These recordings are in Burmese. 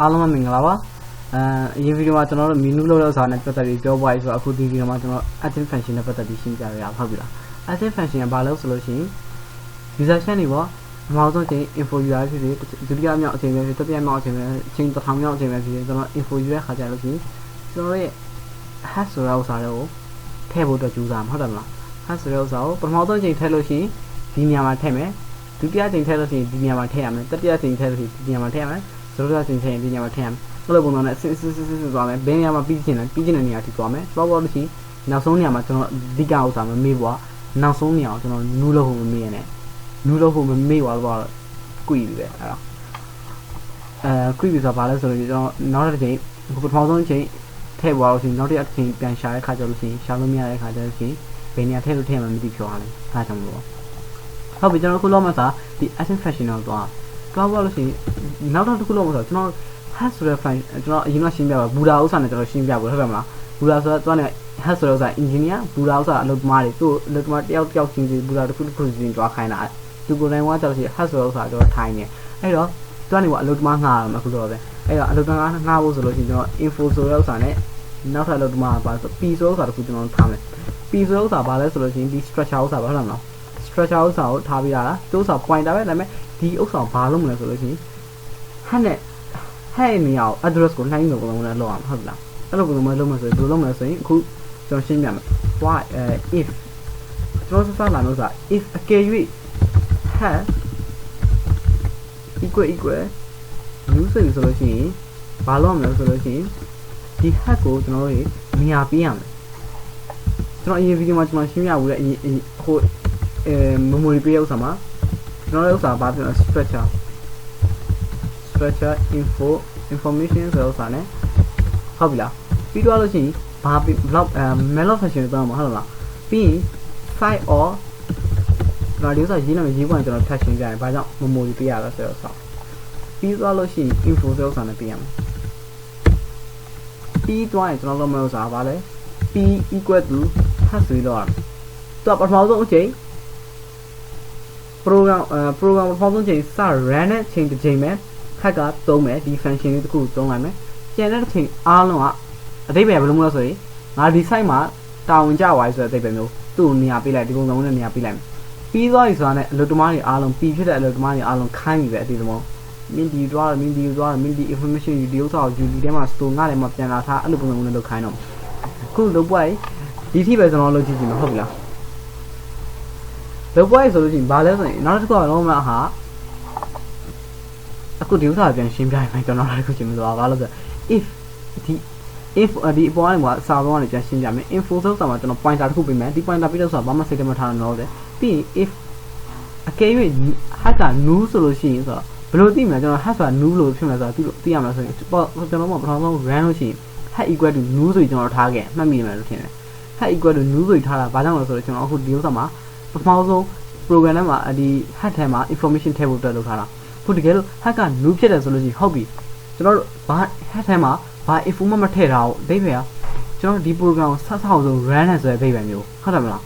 အားလုံးပဲမင်္ဂလာပါအဲအရင်ဗီဒီယိုမှာကျွန်တော်တို့ menu လောက်လောက်စာနဲ့ပတ်သက်ပြီးပြောပွားရေးဆိုတော့အခုဒီဗီဒီယိုမှာကျွန်တော် active function နဲ့ပတ်သက်ပြီးရှင်းပြရအောင်ဟုတ်ပြီလား active function ကဘာလဲဆိုလို့ရှိရင် user chain တွေပေါ့အမှောင်ဆုံးချိန် info URL ဖြစ်ဖြစ်ဒုတိယမြောက်အချိန်ပဲဖြစ်တတိယမြောက်အချိန်ပဲချိန်တစ်ထောင်မြောက်အချိန်ပဲဖြစ်ဖြစ်ကျွန်တော် info URL ခါကြလို့ရှိရင်ကျွန်တော်ရဲ့ hash ဆိုတဲ့ဥစ္စာတွေကိုထည့်ဖို့အတွက်ကြိုးစားမှာဟုတ်တယ်မလား hash ဆိုတဲ့ဥစ္စာကိုပထမဆုံးချိန်ထည့်လို့ရှိရင်ဒီနေရာမှာထည့်မယ်ဒုတိယချိန်ထည့်လို့ရှိရင်ဒီနေရာမှာထည့်ရမယ်တတိယချိန်ထည့်လို့ရှိရင်ဒီနေရာမှာထည့်ရမယ် စတုတ္ထချိန်ထည့်ရင်ဒီနေရာမှာထည့်ရမယ်အဲ့လိုပုံစံနဲ့ဆင်းဆင်းဆင်းဆင်းသွားမယ်ဘယ်နေရာမှာပြီးချင်လဲပြီးချင်တဲ့နေရာထိသွားမယ်သွားပေါ်လို့ရှိရင်နောက်ဆုံးနေရာမှာကျွန်တော်အဓိကဥစ္စာမမေ့ဘူးကနောက်ဆုံးနေရာကိုကျွန်တော်နူးလို့ဖို့မမေ့ရနဲ့နူးလို့ဖို့မမေ့သွားတော့ကွီပြီပဲအဲ့တော့အဲကွီပြီဆိုတာဘာလဲဆိုတော့ကျွန်တော်နောက်တစ်ချိန်ပထမဆုံးချိန်ထည့်သွားလို့ရှိရင်နောက်တစ်ချိန်ပြန်ရှာတဲ့ခါကျလို့ရှိရင်ရှာလို့မရတဲ့ခါကျလို့ရှိရင်ဘယ်နေရာထည့်လို့ထည့်မှမသိဖြောရလဲအားကြောင့်မလို့ဟုတ်ပြီကျွန်တော်ခုလောက်မှစာဒီ action fashion တော့သွား သွားပါလို့ရှိရင်နောက်တော့တစ်ခုလောက်မှဆိုကျွန်တော် hash ဆိုတဲ့ file ကျွန်တော်အရင်ကရှင်းပြပါဘူဒါဥစ္စာနဲ့ကျွန်တော်ရှင်းပြဖို့ဟုတ်ကဲ့မလားဘူဒါဆိုတာသွားနေ hash ဆိုတဲ့ဥစ္စာ engineer ဘူဒါဥစ္စာအလုပ်သမားတွေသူ့အလုပ်သမားတယောက်တယောက်ချင်းစီဘူဒါတစ်ခုတစ်ခုချင်းတွားခိုင်းတာသူကိုယ်တိုင်ကကြောက်ရှိ hash ဆိုတဲ့ဥစ္စာကျွန်တော်ထိုင်းနေအဲ့တော့တွားနေကအလုပ်သမားငှားရမှာအခုတော့ပဲအဲ့တော့အလုပ်သမားငှားဖို့ဆိုလို့ရှိရင်ကျွန်တော် info ဆိုတဲ့ဥစ္စာနဲ့နောက်ထပ်အလုပ်သမားပါဆို p ဆိုတဲ့ဥစ္စာတစ်ခုကျွန်တော်ထားမယ် p ဆိုတဲ့ဥစ္စာဘာလဲဆိုလို့ရှိရင်ဒီ structure ဥစ္စာပါဟုတ်လားမလား structure ဥစ္စာကိုထားပြီးတာလားသူဥစ္စာ pointer ပဲဒါပေမဲ့ ဒီဥစ္စာဘာလို့မလဲဆိုလို့ရှိရင်ဟန်နဲ့ဟဲ့နေအောင် address ကိုနှိုင်းလို့ပုံစံနဲ့လောက်အောင်ဟုတ်လားအဲ့လိုပုံစံမျိုးလုပ်မှဆိုရင်ဘယ်လိုလုပ်မလဲဆိုရင်အခုကျွန်တော်ရှင်းပြမယ် why uh, if ကျွန်တော်စစလာလို့ဆိုတာ if အကယ်၍ has equal equal new ဆိုရင်ဆိုလို့ရှိရင်ဘာလုပ်မလဲဆိုလို့ရှိရင်ဒီ hack ကိုကျွန်တော်တို့နေရာပေးရမယ်ကျွန်တော်အရင်ဗီဒီယိုမှာကျွန်တော်ရှင်းပြဘူးလေအရင်ဟိုအဲ memory ပေးရဥစ္စာမှာ ကျွန်တော်ရဲ့ဥစ္စာဘာပြောလဲ structure structure info information ဆိုတဲ့ဥစ္စာ ਨੇ ဟုတ်ပြီလားပြီးတော့လို့ရှိရင်ဘာဘလောက်အဲ malloc function တောင်းမှာဟုတ်လားပြီးရင် file or ကျွန်တော်ဒီဥစ္စာရေးနာမည်ရေးပွင့်ကျွန်တော်ထပ်ရှင်းပြရင်ဘာကြောင့် memory ပေးရလဲဆိုတော့ဆောပြီးသွားလို့ရှိရင် info ဆိုတဲ့ဥစ္စာ ਨੇ ပေးရမယ်ပြီးသွားရင်ကျွန်တော်လုပ်မယ့်ဥစ္စာဘာလဲ p equal to ထပ်ဆွေးတော့ရတယ်သူကပထမဆုံးအချိန် program အဲ program ပထမဆုံးချိန်စ run တဲ့ချိန်တစ်ချိန်ပဲခက်ကသုံးမယ်ဒီ function လေးတစ်ခုသုံးလိုက်မယ်ကျန်တဲ့ချိန်အားလုံးကအတိပ္ပယ်ဘယ်လိုမျိုးလဲဆိုရင်ငါဒီ site မှာတာဝန်ကြွားဆိုတဲ့အတိပ္ပယ်မျိုးသူ့ကိုနေရာပေးလိုက်ဒီပုံစံနဲ့နေရာပေးလိုက်မယ်ပြီးသွားပြီဆိုတာနဲ့အလုပ်သမားတွေအားလုံးပြီးဖြစ်တဲ့အလုပ်သမားတွေအားလုံးခိုင်းပြီပဲအတိသမောမင်းဒီသွားတယ်မင်းဒီသွားတယ်မင်းဒီ information ယူဒီဥစ္စာကိုယူဒီထဲမှာ store ငါထဲမှာပြန်လာထားအဲ့လိုပုံစံမျိုးနဲ့လုပ်ခိုင်းတော့ခုလုပ်ပွားဒီထိပဲကျွန်တော်လုပ်ကြည့်ကြည့်မှာဟုတ်ပြီလား လုပ်ပွားရဆိုလို့ရှိရင်ဘာလဲဆိုရင်နောက်တစ်ခုကတော့မှဟာအခုဒီဥစ္စာပြန်ရှင်းပြရမယ်ကျွန်တော်လည်းခုရှင်းမသွားဘာလို့ဆို if ဒီ if ဒီအပေါ်ကနေကစာပေါ်ကနေပြန်ရှင်းပြမယ် info ဆိုစာမှာကျွန်တော် pointer တစ်ခုပေးမယ်ဒီ pointer ပြီးတော့ဆိုတာဘာမှစိတ်ထဲမှာထားနေတော့တယ်ပြီးရင် if အကယ်၍ hack က new ဆိုလို့ရှိရင်ဆိုတော့ဘယ်လိုသိမလဲကျွန်တော် hack ဆိုတာ new လို့ဖြစ်မှာဆိုတော့သိလို့သိရမှာဆိုရင်ကျွန်တော်ကပထမဆုံး run လို့ရှိရင် hack equal to new ဆိုရင်ကျွန်တော်ထားခဲ့မှတ်မိမယ်လို့ထင်တယ် hack equal to new ဆိုရင်ထားတာဘာကြောင့်လဲဆိုတော့ကျွန်တော်အခုဒီဥစ္စာမှာ ပထမဆုံး program ထဲမှာဒီ hack ထဲမှာ information ထည့်ဖို့အတွက်လုပ်ထားတာခုတကယ်လို့ hack က new ဖြစ်တယ်ဆိုလို့ရှိရင်ဟုတ်ပြီကျွန်တော်တို့ဘာ hack ထဲမှာဘာ info မထည့်တာကိုအဓိပ္ပာယ်ကကျွန်တော်ဒီ program ကိုဆက်ဆောက်ဆုံး run နဲ့ဆိုတဲ့အဓိပ္ပာယ်မျိုးဟုတ်တယ်မလား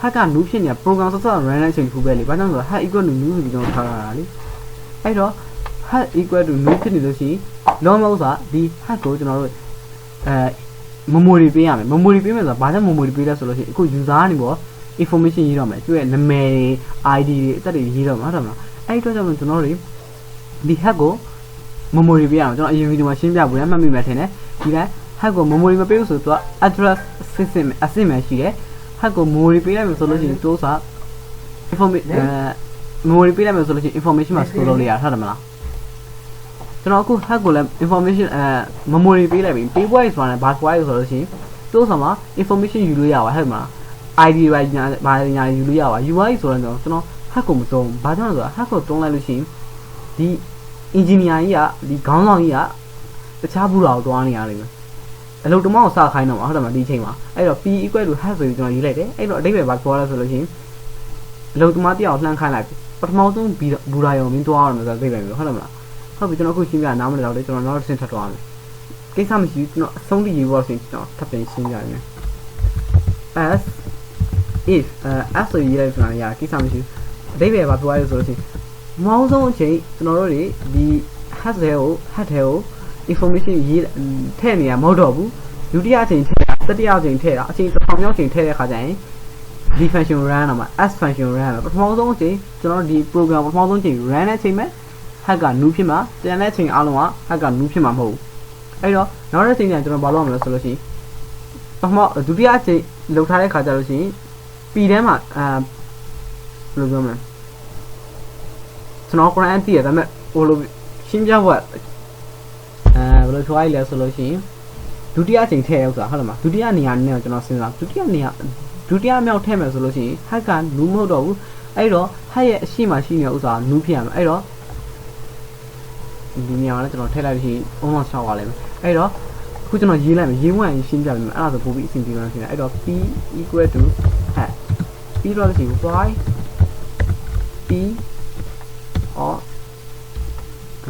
hack က new ဖြစ်နေတာ program ဆက်ဆောက် run တဲ့အချိန်တစ်ခုပဲလေဘာကြောင့်လဲဆိုတော့ hack equal to new ဆိုပြီးကျွန်တော်ထားရတာလေအဲ့တော့ hack equal to new ဖြစ်နေလို့ရှိရင် normal ဆိုတာဒီ hack ကိုကျွန်တော်တို့အဲ memory ပေးရမယ် memory ပေးမယ်ဆိုတာဘာကြောင့် memory ပေးလဲဆိုလို့ရှိရင်အခု user ကနေပေါ့ information ရေးတော့မယ်သူ့ရဲ့နာမည် ID တွေအသက်တွေရေးတော့မှာဟုတ်တယ်မလားအဲ့ဒီတော့ကြောင့်ကျွန်တော်တို့ဒီ hack ကို memory ပေးရအောင်ကျွန်တော်အရင်ဗီဒီယိုမှာရှင်းပြဖို့ရမှတ်မိမယ်ထင်တယ်ဒီက hack ကို memory မပေးဘူးဆိုတော့ address system အဆင့်မှရှိတယ် hack ကို memory ပေးလိုက်မယ်ဆိုလို့ရှိရင်သူက information အဲ memory ပေးလိုက်မယ်ဆိုလို့ရှိရင် information မှာ store လုပ်လို့ရဟုတ်တယ်မလားကျွန်တော်အခု hack ကိုလည်း information အဲ memory ပေးလိုက်ပြီပေးပွဲဆိုတာလည်းဘာကွာလဲဆိုလို့ရှိရင်သူ့ဆောင်မှာ information ယူလို့ရပါဟုတ်မလား ID ပဲညာဘာညာယူလို့ရပါ UI ဆိုတော့ကျွန်တော် hack ကိုမသုံးဘာကြောင့်လဲဆိုတော့ hack ကိုသုံးလိုက်လို့ရှိရင်ဒီ engineer ကြီးကဒီခေါင်းဆောင်ကြီးကတခြားဘူးတော်ကိုတွားနေရလိမ့်မယ်အလုပ်တမောက်စခိုင်းတော့မှာဟုတ်တယ်မလားဒီချိန်မှာအဲ့တော့ P equal to hash ဆိုပြီးကျွန်တော်ရေးလိုက်တယ်အဲ့တော့အဓိပ္ပာယ်ဘာပြောလဲဆိုလို့ရှိရင်အလုပ်တမတယောက်လှမ်းခိုင်းလိုက်ပထမဆုံးဘူရာယုံမင်းတွားရမယ်ဆိုတော့အဓိပ္ပာယ်မျိုးဟုတ်တယ်မလားဟုတ်ပြီကျွန်တော်အခုရှင်းပြနားမလည်တော့လေကျွန်တော်နောက်တစ်ဆင့်ထပ်တွားမယ်ကိစ္စမရှိဘူးကျွန်တော်အဆုံးထိရေးဖို့ဆိုရင်ကျွန်တော်ထပ်ပြန်ရှင်းပြရမယ် as if uh as ဆိုရေးလိုက်ဆိုတာရကိစ္စမရှိဘူးအဓိပ္ပာယ်ဘာပြောရလဲဆိုလို့ရှိရင်မောင်းဆုံးအချိန်ကျွန်တော်တို့တွေဒီ hash တွေကို hash တွေကို information ရေးထည့်နေရမဟုတ်တော့ဘူးဒုတိယအချိန်ထည့်တာတတိယအချိန်ထည့်တာအချိန်တစ်ထောင်မြောက်အချိန်ထည့်တဲ့ခါကျရင်ဒီ function run တော့မှာ s function run မှာပထမဆုံးအချိန်ကျွန်တော်တို့ဒီ program ပထမဆုံးအချိန် run တဲ့အချိန်မှာ hack က new ဖြစ်မှာတန်တဲ့အချိန်အားလုံးက hack က new ဖြစ်မှာမဟုတ်ဘူးအဲ့တော့နောက်တစ်ချိန်ကျရင်ကျွန်တော်ဘာလုပ်ရမလဲဆိုလို့ရှိရင်ပထမဒုတိယအချိန်လောက်ထားတဲ့ခါကျလို့ရှိရင် P ထဲမှာအာဘယ်လိုပြောမလဲကျွန်တော် Quran သိရဒါပေမဲ့ဟိုလိုရှင်းပြဖို့အဲဘယ်လိုထွားရလဲဆိုလို့ရှိရင်ဒုတိယအချိန်ထည့်ရဥစ္စာဟုတ်လားမဒုတိယနေရာနဲ့ကျွန်တော်စဉ်းစားဒုတိယနေရာဒုတိယမြောက်ထည့်မယ်ဆိုလို့ရှိရင် hack က new မဟုတ်တော့ဘူးအဲ့တော့ hack ရဲ့အရှိမရှိနေတဲ့ဥစ္စာ new ဖြစ်ရမယ်အဲ့တော့ဒီနေရာမှာလည်းကျွန်တော်ထည့်လိုက်လို့ရှိရင် online ရှောက်ရလိမ့်မယ်အဲ့တော့အခုကျွန်တော်ရေးလိုက်မယ်ရေးဝင်ရင်ရှင်းပြပေးမယ်အဲ့ဒါဆိုပို့ပြီးအဆင်ပြေမှာဖြစ်တယ်အဲ့တော့ p equal to hack ပြီးတော့လို့ရှိရင် y p or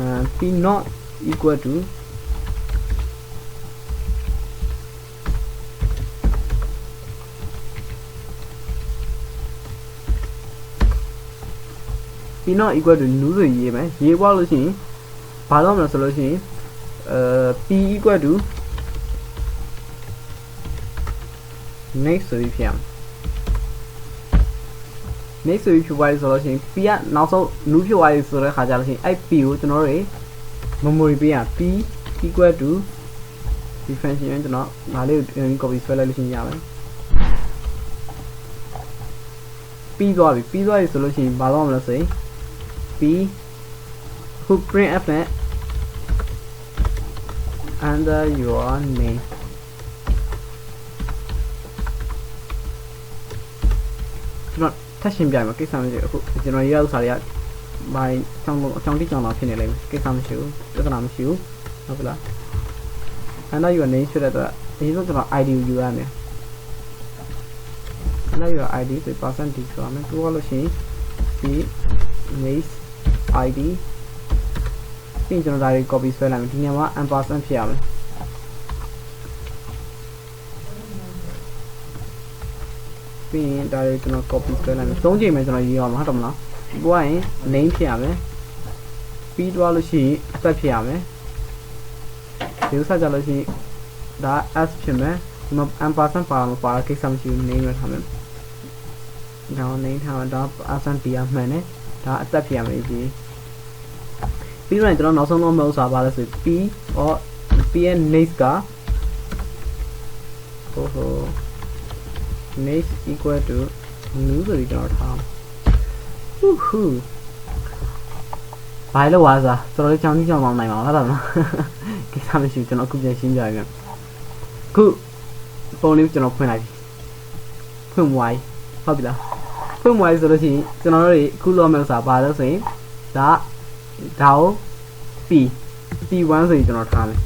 uh, p not equal to p not equal to နူးဆိုရေးမယ်ရေးပွားလို့ရှိရင်ဘာလို့မလဲဆိုလို့ရှိရင်အဲ p equal to next ဆိုပြီးဖြစ်ရမယ် next ဆိုပြီးဖြစ်သွားပြီဆိုလို့ရှိရင် p ကနောက်ဆုံး new ဖြစ်သွားပြီဆိုတဲ့ခါကျလို့ရှိရင်အဲ့ p ကိုကျွန်တော်တို့ memory ပေးရ p equal to ဒီ function ကျွန်တော်ငါလေးကို copy ဆွဲလိုက်လို့ရှိရင်ရမယ်ပြီးသွားပြီပြီးသွားပြီဆိုလို့ရှိရင်ဘာလုပ်မလဲဆိုရင် p ခု printf နဲ့ under your name ကျွန်တော် ထပ်ရှင်းပြမယ်ကိစ္စမရှိဘူးအခုကျွန်တော်ရေးရဥစ္စာတွေကဘိုင်းအကြောင်းအကြောင်းတိကြောင်တော့ဖြစ်နေလိမ့်မယ်ကိစ္စမရှိဘူးပြဿနာမရှိဘူးဟုတ်ကလား under your name ဆိုတဲ့အတွက်အရင်ဆုံးကျွန်တော် ID ကိုယူရမယ် under your ID ဆို percent d ဆိုရမယ်တူရလို့ရှိရင်ဒီ name ID ပြီးရင်ကျွန်တော်ဒါတွေ copy ဆွဲလိုက်မယ်ဒီနေရာမှာ ampersand ဖြစ်ရမယ် ပြီးရင်ဒါတွေကျွန်တော် copy ဆွဲလိုက်မယ်သုံးချိန်ပဲကျွန်တော်ရေးရမှာဟုတ်တယ်မလားပြီးွားရင် name ဖြစ်ရမယ်ပြီးတော့လို့ရှိရင်အသက်ဖြစ်ရမယ်ဒီဥစ္စာကြလို့ရှိရင်ဒါ s ဖြစ်မယ်ဒီမှာ ampersand ပါမှာပါကိစ္စမရှိဘူး name ရထားမယ်ဒါ name ထားမှာဒါ percent တီးရမှန်တယ်ဒါအသက်ဖြစ်ရမယ်ပြီးပြီးတော့ကျွန်တော်နောက်ဆုံးတော့မဟုတ်စားပါလဲဆို p or p ရဲ့ next ကဟိုဟို next equal to new ဆိုပြီးကျွန်တော်ထားဟူးဟူးဘာလို့ဝါစားတော်တော်လေးကြောင်ကြီးကြောင်ပေါင်းနိုင်ပါလားဒါမှကိစ္စမရှိဘူးကျွန်တော်အခုပြန်ရှင်းပြရမယ်ခုပုံလေးကျွန်တော်ဖွင့်လိုက်ပြီဖွင့်ဝိုင်းဟုတ်ပြီလားဖွင့်ဝိုင်းဆိုလို့ရှိရင်ကျွန်တော်တို့တွေအခုလောမယ်ဆိုတာဘာလဲဆိုရင်ဒါဒါကို P P1 ဆိုပြီးကျွန်တော်ထားမယ်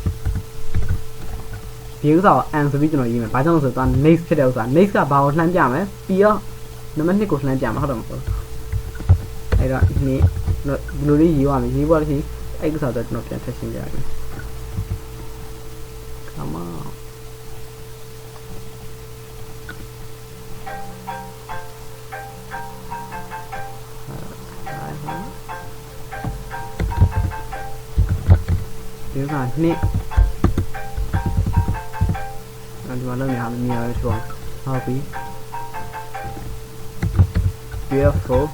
ဒီဥစ္စာကို n ဆိုပြီးကျွန်တော်ရေးမယ်ဘာကြောင့်လဲဆိုတော့ next ဖြစ်တဲ့ဥစ္စာ next ကဘာကိုလှမ်းပြမယ် P ရောနံပါတ်2ကိုလှမ်းပြမှာဟုတ်တယ်မဟုတ်အဲ့တော့ဒီနေ့ဒီလိုလေးရေးရမယ်ရေးပါလို့ရှိရင်အဲ့ဥစ္စာတော့ကျွန်တော်ပြန်ထပ်ရှင်းပြရမယ် come on ဒီကနှစ် အဲဒီမှာလည်းများမြင်ရချောဟုတ်ပြီ beautiful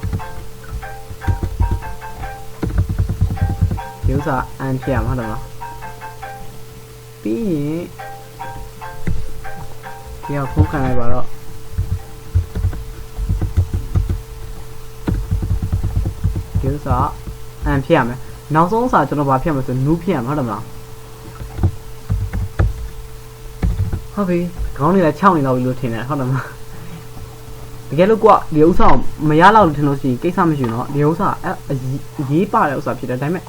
ဒီဥစ္စာအန်ပြမှာတော့ပြီးရင်ဒီကဖုန်းခံလိုက်ပါတော့ဒီဥစ္စာအန်ဖြစ်ရမယ်နောက်ဆုံးစာကျွန်တော်ဗာဖြစ်မှာဆိုနူးဖြစ်ရမှာဟုတ်တယ်မလား ဟုတ်ပြီခေါင်းနေလဲ6နေလောက်ပြီလို့ထင်တယ်ဟုတ်တယ်မလားတကယ်လို့ကွာဒီဥစ္စာကိုမရလောက်လို့ထင်လို့ရှိရင်ကိစ္စမရှိဘူးเนาะဒီဥစ္စာအရေးပါတဲ့ဥစ္စာဖြစ်တယ်ဒါပေမဲ့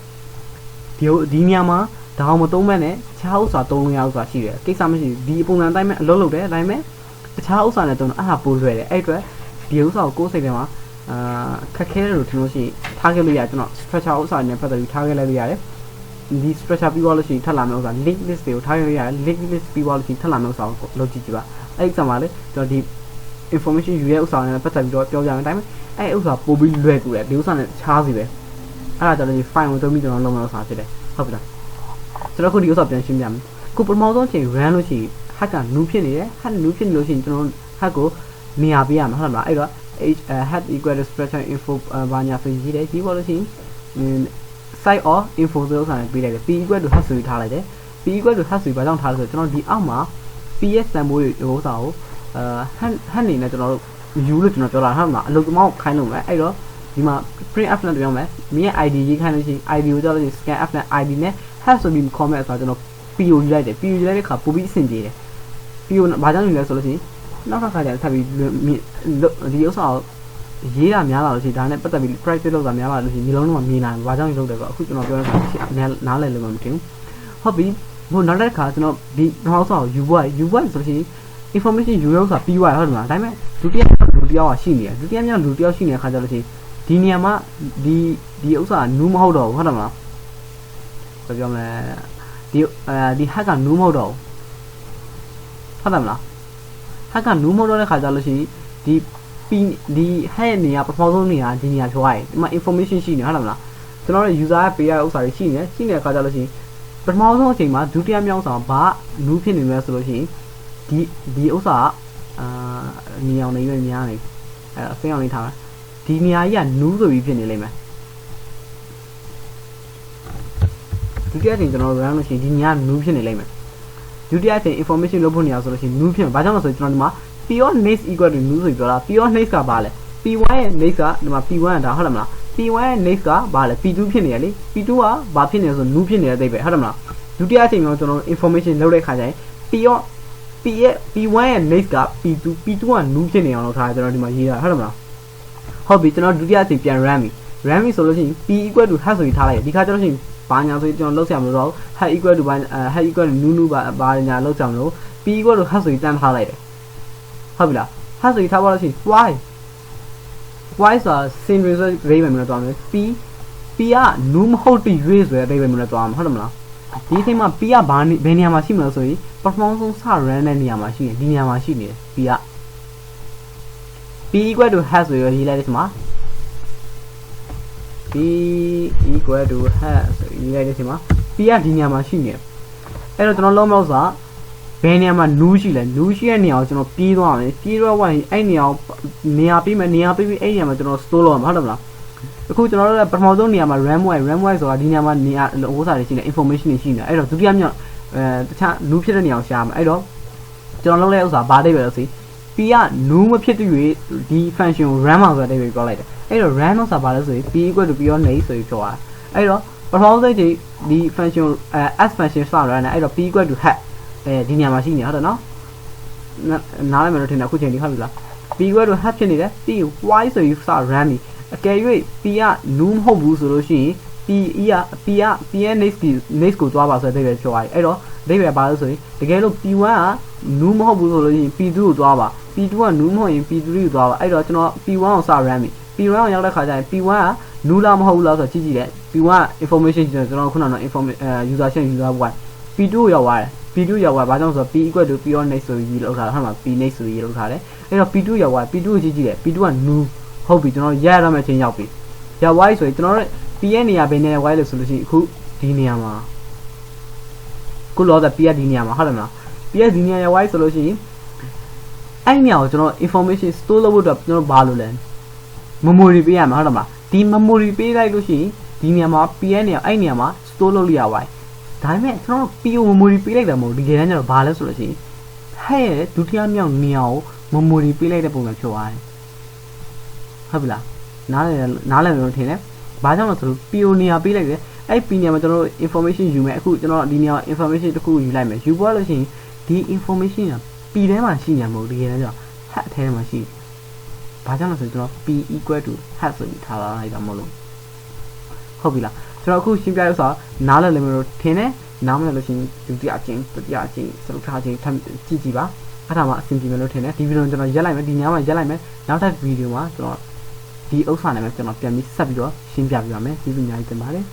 ဒီဒီနေရာမှာဒါအောင်မသုံးမဲ့နဲ့တခြားဥစ္စာသုံးလို့ရဥစ္စာရှိတယ်ကိစ္စမရှိဘူးဒီပုံစံအတိုင်းပဲအလုပ်လုပ်တယ်ဒါပေမဲ့တခြားဥစ္စာနဲ့သုံးတော့အဲ့ဒါပိုလွယ်တယ်အဲ့အတွက်ဒီဥစ္စာကိုကိုယ်စိတ်ထဲမှာအာခက်ခဲတယ်လို့ထင်လို့ရှိရင်ထားခဲ့လို့ရကျွန်တော် structure ဥစ္စာနဲ့ပတ်သက်ပြီးထားခဲ့လိုက်လို့ရတယ် ဒီ structure ပြီးသွားလို့ရှိရင်ထပ်လာမယ့်ဥစ္စာ link list တွေကိုထားခဲ့လို့ရတယ် link list ပြီးသွားလို့ရှိရင်ထပ်လာမယ့်ဥစ္စာကိုလုပ်ကြည့်ကြည့်ပါအဲ့ဒီဥစ္စာမှာလေကျွန်တော်ဒီ information ယူရဲ့ဥစ္စာနဲ့ပတ်သက်ပြီးတော့ပြောပြမယ်ဒါပေမဲ့အဲ့ဥစ္စာပို့ပြီးလွယ်ကူတယ်ဒီဥစ္စာနဲ့ချားစီပဲအဲ့ဒါကြောင့်ဒီ file ကိုသုံးပြီးကျွန်တော်လုပ်မယ့်ဥစ္စာဖြစ်တယ်ဟုတ်ပြီလားကျွန်ကျွန်တော်ခုဒီဥစ္စာပြန်ရှင်းပြမယ်ခုပထမဆုံးချိန် run လို့ရှိရင် hack က new ဖြစ်နေတယ် hack new ဖြစ်နေလို့ရှိရင်ကျွန်တော် hack ကိုနေရာပေးရမှာဟုတ်လားအဲ့တော့ h hack equal to expression info ဘာညာဆိုရေးတယ်ပြီးပေါ်လို့ရှိရင် site or info ဆိုဥစ္စာနဲ့ပေးလိုက်တယ် p equal to hash ဆိုပြီးထားလိုက်တယ် p equal to hash ဆိုပြီးဘာကြောင့်ထားလဲဆိုတော့ကျွန်တော်ဒီအောက်မှာ ps တန်ဖိုးတွေဥစ္စာကိုအာ hack hack နေနဲ့ကျွန်တော်တို့ယူလို့ကျွန်တော်ပြောတာဟုတ်မှာအလုပ်သမားကိုခိုင်းလို့မယ်အဲ့တော့ဒီမှာ print f နဲ့ပြောမယ်မင်းရဲ့ id ရေးခိုင်းလို့ရှိရင် id ကိုကြောက်လို့ရှိရင် scan f နဲ့ id နဲ့ hash ဆိုပြီး comment ဆိုတော့ကျွန်တော် po ယူလိုက်တယ် po ယူလိုက်တဲ့ခါပို့ပြီးအဆင်ပြေတယ် po ဘာကြောင့်ယူလဲဆိုလို့ရှိရင်နောက်တစ်ခါကျရင်ထပ်ပြီးဒီဥစ္စာကို ရေးတာများလာလို့ရှိရင်ဒါနဲ့ပတ်သက်ပြီး practice လုပ်တာများလာလို့ရှိရင်မျိုးလုံးတော့မြင်နိုင်ဘာကြောင့်လုပ်တယ်ဆိုတော့အခုကျွန်တော်ပြောတဲ့ခါနားလည်လို့မတင်ဘူးဟုတ်ပြီဟိုနောက်တစ်ခါကျွန်တော်ဒီနောက်ဆောက်ယူဖို့ယူဖို့ဆိုလို့ရှိရင် information ယူရောက်ဆိုတာပြီးသွားတယ်ဟုတ်တယ်မလားဒါပေမဲ့ဒုတိယလူတစ်ယောက်ကရှိနေတယ်ဒုတိယမြောက်လူတစ်ယောက်ရှိနေတဲ့ခါကျလို့ရှိရင်ဒီနေရာမှာဒီဒီဥစ္စာနူးမဟုတ်တော့ဘူးဟုတ်တယ်မလားဘယ်ပြောမလဲဒီအဲဒီ hack ကနူးမဟုတ်တော့ဘူးဟုတ်တယ်မလား hack ကနူးမဟုတ်တော့တဲ့ခါကျလို့ရှိရင်ဒီ ပြီးဒီ hack နေရာပထမဆုံးနေရာဒီနေရာပြောရရင်ဒီမှာ information ရှိနေဟုတ်တယ်မလားကျွန်တော်တို့ user ပေးရတဲ့ဥစ္စာတွေရှိနေရှိနေတဲ့ခါကျလို့ရှိရင်ပထမဆုံးအချိန်မှာဒုတိယမြောက်ဆောင်ဘာနူးဖြစ်နေလဲဆိုလို့ရှိရင်ဒီဒီဥစ္စာအာနေအောင်နေရွများနေအဲအစိမ်းအောင်နေထားတာဒီနေရာကြီးကနူးဆိုပြီးဖြစ်နေလိမ့်မယ်ဒုတိယအချိန်ကျွန်တော် run လို့ရှိရင်ဒီနေရာနူးဖြစ်နေလိမ့်မယ်ဒုတိယအချိန် information လုပ်ဖို့နေရဆိုလို့ရှိရင်နူးဖြစ်မှာဘာကြောင့်လဲဆိုတော့ကျွန်တော်ဒီမှာ p1 next equal to နူးဆိုပြီးပြောတာ p1 next ကဘာလဲ p1 ရဲ့ next ကဒီမှာ p1 ကဒါဟုတ်လားမလား p1 ရဲ့ next ကဘာလဲ p2 ဖြစ်နေရလေ p2 ကဘာဖြစ်နေလဲဆိုနူးဖြစ်နေတဲ့အသိပဲဟုတ်တယ်မလားဒုတိယအချိန်မှာကျွန်တော် information လုပ်တဲ့ခါကျရင် p1 p ရဲ့ p1 ရဲ့ next က p2 p2 က new ဖြစ်နေအောင်လုပ်ထားတယ်ကျွန်တော်ဒီမှာရေးတာဟုတ်တယ်မလားဟုတ်ပြီကျွန်တော်ဒုတိယအချိန်ပြန် run ပြီ run ပြီဆိုလို့ရှိရင် p equal to hash ဆိုပြီးထားလိုက်ဒီခါကျတော့ရှင်ဘာညာဆိုရင်ကျွန်တော်လောက်ဆရာမလို့တော့ hash equal to ဘာ hash equal to new new ဘာဘာညာလောက်ဆရာမလို့ p equal to hash ဆိုပြီးတန်းထားလိုက်တယ် ဟုတ်ပြီလား hash ဆိုပြီးထားပါလို့ရှိရင် why why ဆိုတာ syndrome ဆိုတဲ့ rate ပဲမလို့တော့မယ် p p က new မဟုတ်တိ rate ဆိုတဲ့ rate ပဲမလို့တော့မှာဟုတ်တယ်မလားဒီအချိန်မှာ p ကဘာဘယ်နေရာမှာရှိမလဲဆိုရင်ပထမဆုံးစ run တဲ့နေရာမှာရှိတယ်ဒီနေရာမှာရှိနေတယ် p က p equal to hash ဆိုရရေးလိုက်တဲ့ချိန်မှာ p equal to hash ဆိုရေးလိုက်တဲ့ချိန်မှာ p ကဒီနေရာမှာရှိနေတယ်အဲ့တော့ကျွန်တော်လုံးမလို့ဆို ဘယ်နေရာမှာနူးရှိလဲနူးရှိတဲ့နေရာကိုကျွန်တော်ပြေးသွားမယ်ပြေးတော့ဝိုင်းအဲ့နေရာကိုနေရာပြီးမယ်နေရာပြီးပြီးအဲ့နေရာမှာကျွန်တော် store လုပ်ရမှာဟုတ်တယ်မလားအခုကျွန်တော်တို့ပထမဆုံးနေရာမှာ RAM wide RAM wide ဆိုတာဒီနေရာမှာနေရာဟိုးစာတွေရှိနေ information တွေရှိနေအဲ့တော့ဒုတိယမြောက်အဲတခြားနူးဖြစ်တဲ့နေရာကိုရှာမှာအဲ့တော့ကျွန်တော်လုပ်တဲ့ဥစ္စာဘာတိတ်ပဲလို့စီ P ကနူးမဖြစ်တဲ့၍ဒီ function ကို run မှာဆိုတဲ့တိတ်ပဲပြောလိုက်တယ်အဲ့တော့ run တော့ဆိုတာဘာလဲဆိုရင် P equal to P on name ဆိုပြီးပြောတာအဲ့တော့ပထမဆုံးဒီဒီ function အဲ s function စ run တယ်အဲ့တော့ P equal to hat အဲဒီနေရာမှာရှိနေဟုတ်တယ်နော်နားလည်မယ်လို့ထင်တယ်အခုချိန်ဒီဟုတ်ပြီလား P equal to hat ဖြစ်နေတယ် P y ဆိုပြီးစ run ပြီအကယ်၍ P က new မဟုတ်ဘူးဆိုလို့ရှိရင် P E က P က P ရဲ့ next next ကိုသွားပါဆိုတဲ့ပြောရတယ်အဲ့တော့အဓိပ္ပာယ်ပါလို့ဆိုရင်တကယ်လို့ P1 က new မဟုတ်ဘူးဆိုလို့ရှိရင် P2 ကိုသွားပါ P2 က new မဟုတ်ရင် P3 ကိုသွားပါအဲ့တော့ကျွန်တော် P1 ကိုစ run ပြီ P1 ကိုရောက်တဲ့ခါကျရင် P1 က new လားမဟုတ်ဘူးလားဆိုတော့ကြည့်ကြည့်တယ် P1 က information ကျွန်တော်ခုနက information အဲ user ရှင်း user 1 P2 ကိုရောက်သွားတယ် P2 ရောက်သွားဘာကြောင့်ဆိုတော့ P equal to P on next ဆိုပြီးလောက်ထားတာဟုတ်မှာ P next ဆိုပြီးလောက်ထားတယ်အဲ့တော့ P2 ရောက်သွား P2 ကိုကြည့်ကြည့်တယ် P2 က new ဟုတ်ပြီကျွန်တော်ရရတော့မှချင်းရောက်ပြီရောက်သွားပြီဆိုရင်ကျွန်တော်တို့ P ရဲ့နေရာဘယ်နေရာ y လို့ဆိုလို့ရှိရင်အခုဒီနေရာမှာခုလောတဲ့ P ရဲ့ဒီနေရာမှာဟုတ်တယ်မလား P ရဲ့ဒီနေရာ y ဆိုလို့ရှိရင်အဲ့နေရာကိုကျွန်တော် information store လုပ်ဖို့အတွက်ကျွန်တော်ဘာလို့လဲ memory ပေးရမှာဟုတ်တယ်မလားဒီ memory ပေးလိုက်လို့ရှိရင်ဒီနေရာမှာ P ရဲ့နေရာအဲ့နေရာမှာ store လုပ်လို့ရ y ဒါပေမဲ့ကျွန်တော် P ကို memory ပေးလိုက်တာမဟုတ်ဒီကနေ့ကျတော့ဘာလဲဆိုလို့ရှိရင်ဟဲ့ရဲ့ဒုတိယမြောက်နေရာကို memory ပေးလိုက်တဲ့ပုံစံဖြစ်သွားတယ်ဟုတ်ပြီလားနားလည်နားလည်လို့ထင်တယ်ဘာကြောင့်လဲဆိုတော့ pioneer ပေးလိုက်တယ်အဲ့ pioneer မှာကျွန်တော်တို့ information ယူမယ်အခုကျွန်တော်ဒီနေရာ information တစ်ခုယူလိုက်မယ်ယူပေါ်လို့ရှိရင်ဒီ information က p ထဲမှာရှိနေမှာမဟုတ်ဒီကနေ့ကျတော့ hat ထဲမှာရှိဘာကြောင့်လဲဆိုတော့ကျွန်တော် p equal to hat ဆိုပြီးထားလိုက်တာမဟုတ်လို့ဟုတ်ပြီလား ကျွန်တော်အခုရှင်းပြရဆိုတော့နားလည်လိမ့်မယ်လို့ထင်တယ်နားမလည်လို့ရှိရင်ဒုတိယအကျင့်တတိယအကျင့်စရုပ်ထားခြင်းထပ်ကြည့်ကြည့်ပါအဲ့ဒါမှအဆင်ပြေမယ်လို့ထင်တယ်ဒီဗီဒီယိုကျွန်တော်ရက်လိုက်မယ်ဒီညမှာရက်လိုက်မယ်နောက်ထပ်ဗီဒီယိုမှာကျွန်တော်ဒီဥစ္စာနဲ့ပဲကျွန်တော်ပြန်ပြီးဆက်ပြီးတော့ရှင်းပြပြပါမယ်ဒီဗီဒီယိုညတင်ပါတယ်